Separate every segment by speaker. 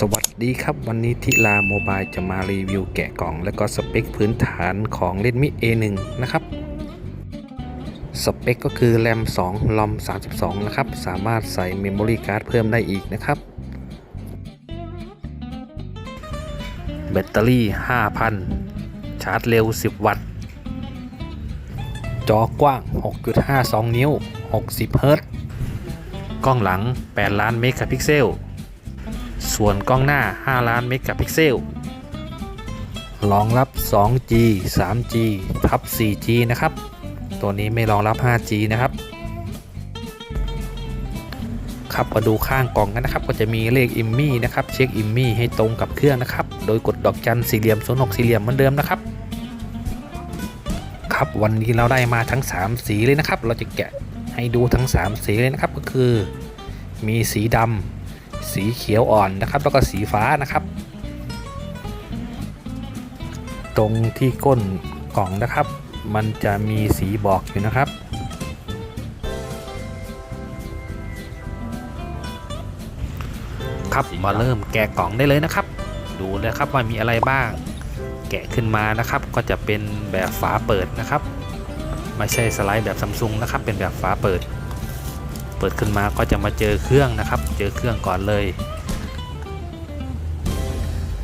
Speaker 1: สวัสดีครับ วันนี้ทิลาโมบายจะมารีวิวแกะกล่อง และก็สเปคพื้นฐานของ Redmi A1 นะครับ สเปคก็คือแรม 2 ลอม 32 นะครับ สามารถใส่เมมโมรี่การ์ดเพิ่มได้อีกนะครับ แบตเตอรี่ 5,000 ชาร์จเร็ว 10 วัตต์ จอกว้าง 6.52 นิ้ว 60 เฮิรตซ์กล้องหลัง 8 ล้านเมกะพิกเซล ส่วนกล้องหน้า 5 ล้านเมกะพิกเซลรองรับ 2G 3G ทับ 4G นะครับ ตัวนี้ไม่รองรับ 5G นะครับ ครับมาดูข้างกล่องกันนะครับ ก็จะมีเลขอิมมี่นะครับ เช็คอิมมี่ให้ตรงกับเครื่องนะครับ โดยกดดอกจันสี่เหลี่ยมศูนย์หกสี่เหลี่ยมเหมือนเดิมนะครับ ครับวันนี้เราได้มาทั้ง 3 สีเลยนะครับ เราจะแกะให้ดูทั้ง 3 สีเลยนะครับ ก็คือ มีสีดำ สีเขียวอ่อนนะครับ แล้วก็สีฟ้านะครับ ตรงที่ก้นกล่องนะครับ มันจะมีสีบอกอยู่นะครับ ครับมาเริ่มแกะกล่องได้เลยนะครับ ดูเลยครับว่ามีอะไรบ้าง แกะขึ้นมานะครับ ก็จะเป็นแบบฝาเปิดนะครับ ไม่ใช่สไลด์แบบซัมซุงนะครับ เป็นแบบฝาเปิด เปิดขึ้นมาก็จะมาเจอเครื่องนะครับ เจอเครื่องก่อนเลย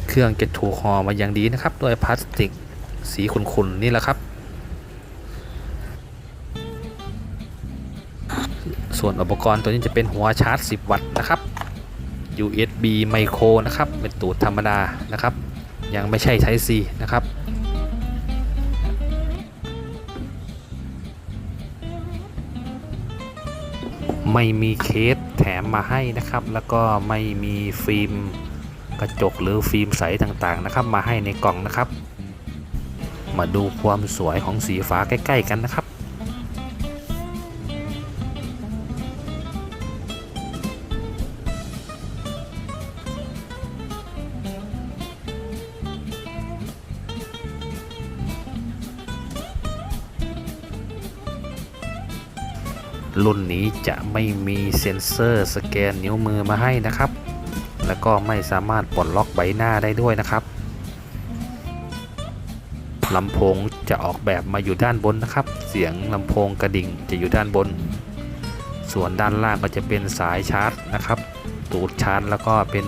Speaker 1: เครื่องจะถูกห่อมาอย่างดีนะครับด้วยพลาสติกสีขุ่นๆนี่แหละครับ ส่วนอุปกรณ์ตัวนี้จะเป็นหัวชาร์จ 10 วัตต์นะครับ USB Micro นะครับเป็นตูดธรรมดานะครับ ยังไม่ใช่ Type C นะครับ ไม่มีเคสแถมมาให้นะครับ แล้วก็ไม่มีฟิล์มกระจกหรือฟิล์มใสต่างๆนะครับ มาให้ในกล่องนะครับ มาดูความสวยของสีฟ้าใกล้ ๆ กันนะครับ รุ่นนี้จะไม่มีเซ็นเซอร์สแกนนิ้วมือมาให้นะครับ แล้วก็ไม่สามารถปลดล็อกใบหน้าได้ด้วยนะครับลำโพงจะออกแบบมาอยู่ด้านบนนะครับ เสียงลำโพงกระดิ่งจะอยู่ด้านบน ส่วนด้านล่างก็จะเป็นสายชาร์จนะครับ ตูดชาร์จแล้วก็เป็น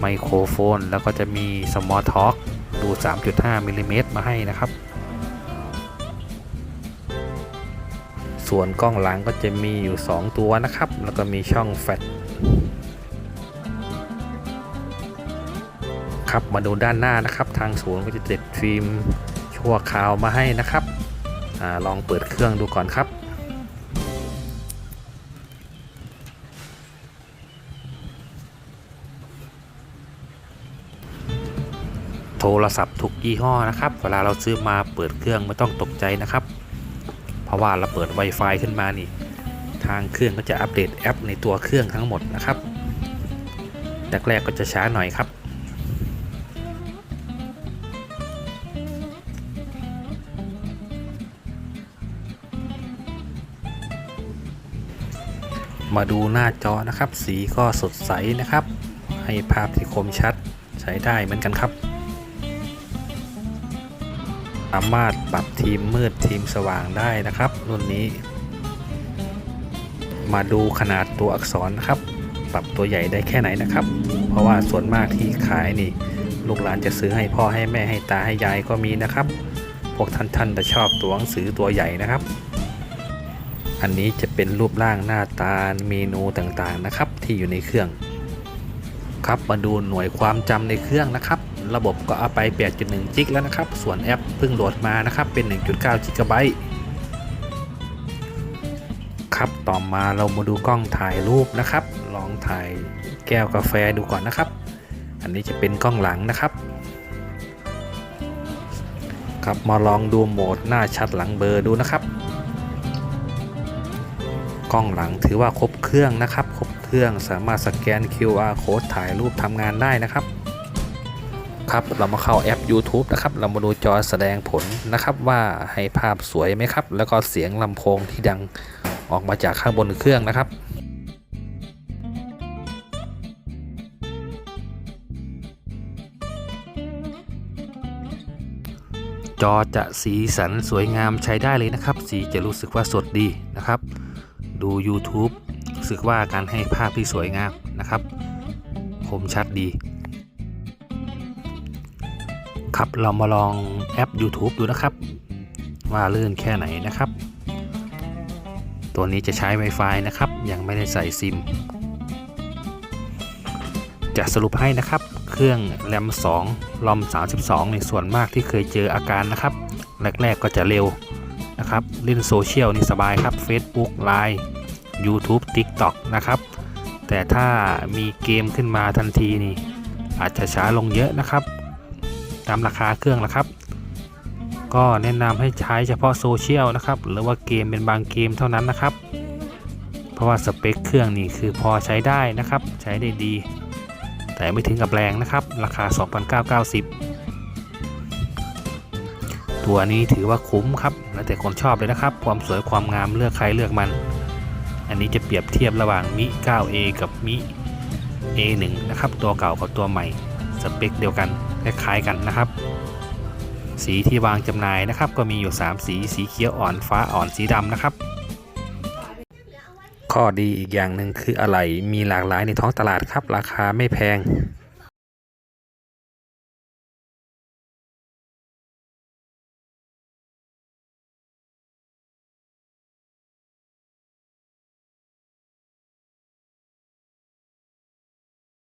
Speaker 1: ไมโครโฟน แล้วก็จะมีสมอลท็อกดู 3.5มิลลิเมตรมาให้นะครับ ส่วนกล้องหลังก็จะมีอยู่ 2 ตัวนะครับ แล้วก็มีช่องแฟลชครับมาดูด้านหน้านะครับ ทางศูนย์ก็จะติดฟิล์มชั่วคราวมาให้นะครับอลองเปิดเครื่องดูก่อนครับโทรศัพท์ทุกยี่ห้อนะครับ เวลาเราซื้อมาเปิดเครื่องไม่ต้องตกใจนะครับ เพราะว่าเราเปิด Wi-Fi ขึ้นมานี่ ทางเครื่องก็จะอัปเดตแอปในตัวเครื่องทั้งหมดนะครับแรกๆก็จะช้าหน่อยครับมาดูหน้าจอนะครับ สีก็สดใสนะครับ ให้ภาพที่คมชัดใช้ได้เหมือนกันครับ สามารถปรับทีมมืดทีมสว่างได้นะครับ รุ่นนี้ มาดูขนาดตัวอักษรนะครับ ปรับตัวใหญ่ได้แค่ไหนนะครับ เพราะว่าส่วนมากที่ขายนี่ ลูกหลานจะซื้อให้พ่อให้แม่ให้ตาให้ยายก็มีนะครับ พวกท่านท่านจะชอบตัวหนังสือตัวใหญ่นะครับ อันนี้จะเป็นรูปร่างหน้าตาเมนูต่างๆนะครับ ที่อยู่ในเครื่อง ครับมาดูหน่วยความจำในเครื่องนะครับ ระบบก็เอาไป 8.1 จิกแล้วนะครับ ส่วนแอปเพิ่งโหลดมานะครับเป็น 1.9 จิกะไบต์ครับต่อมาเรามาดูกล้องถ่ายรูปนะครับ ลองถ่ายแก้วกาแฟดูก่อนนะครับ อันนี้จะเป็นกล้องหลังนะครับ ครับมาลองดูโหมดหน้าชัดหลังเบอร์ดูนะครับ กล้องหลังถือว่าครบเครื่องนะครับ ครบเครื่องสามารถสแกน QR code ถ่ายรูปทำงานได้นะครับ ครับเรามาเข้าแอป YouTube นะครับเรามาดูจอแสดงผลนะครับ ว่าให้ภาพสวยไหมครับ แล้วก็เสียงลำโพงที่ดังออกมาจากข้างบนเครื่องนะครับจอจะสีสันสวยงามใช้ได้เลยนะครับ สีจะรู้สึกว่าสดดีนะครับ ดู YouTube รู้สึกว่าการให้ภาพที่สวยงามนะครับ คมชัดดี ครับเรามาลองแอป YouTube ดูนะครับ ว่าลื่นแค่ไหนนะครับ ตัวนี้จะใช้ Wi-Fi นะครับ ยังไม่ได้ใส่ซิม จะสรุปให้นะครับ เครื่องแรม2ลอม 32 ในส่วนมากที่เคยเจออาการนะครับ แรก ๆ ก็จะเร็วนะครับเล่นโซเชียลนี่สบายครับ Facebook Line YouTube TikTok นะครับ แต่ถ้ามีเกมขึ้นมาทันทีนี่อาจจะช้าลงเยอะนะครับ ตามราคาเครื่องนะครับ ก็แนะนำให้ใช้เฉพาะโซเชียลนะครับหรือว่าเกมเป็นบางเกมเท่านั้นนะครับ เพราะว่าสเปคเครื่องนี่คือพอใช้ได้นะครับ ใช้ได้ดี แต่ไม่ถึงกับแรงนะครับ ราคา 2,990 ตัวนี้ถือว่าคุ้มครับแล้วแต่คนชอบเลยนะครับ ความสวยความงามเลือกใครเลือกมัน อันนี้จะเปรียบเทียบระหว่างมิ 9A กับมิ A1 นะครับ ตัวเก่ากับตัวใหม่ สเปคเดียวกัน คล้ายๆกันนะครับ สีที่วางจำหน่ายนะครับ ก็มีอยู่ 3 สี สีเขียวอ่อนฟ้าอ่อนสีดำนะครับ ข้อดีอีกอย่างหนึ่งคืออะไหล่มีหลากหลายในท้องตลาดครับ ราคาไม่แพง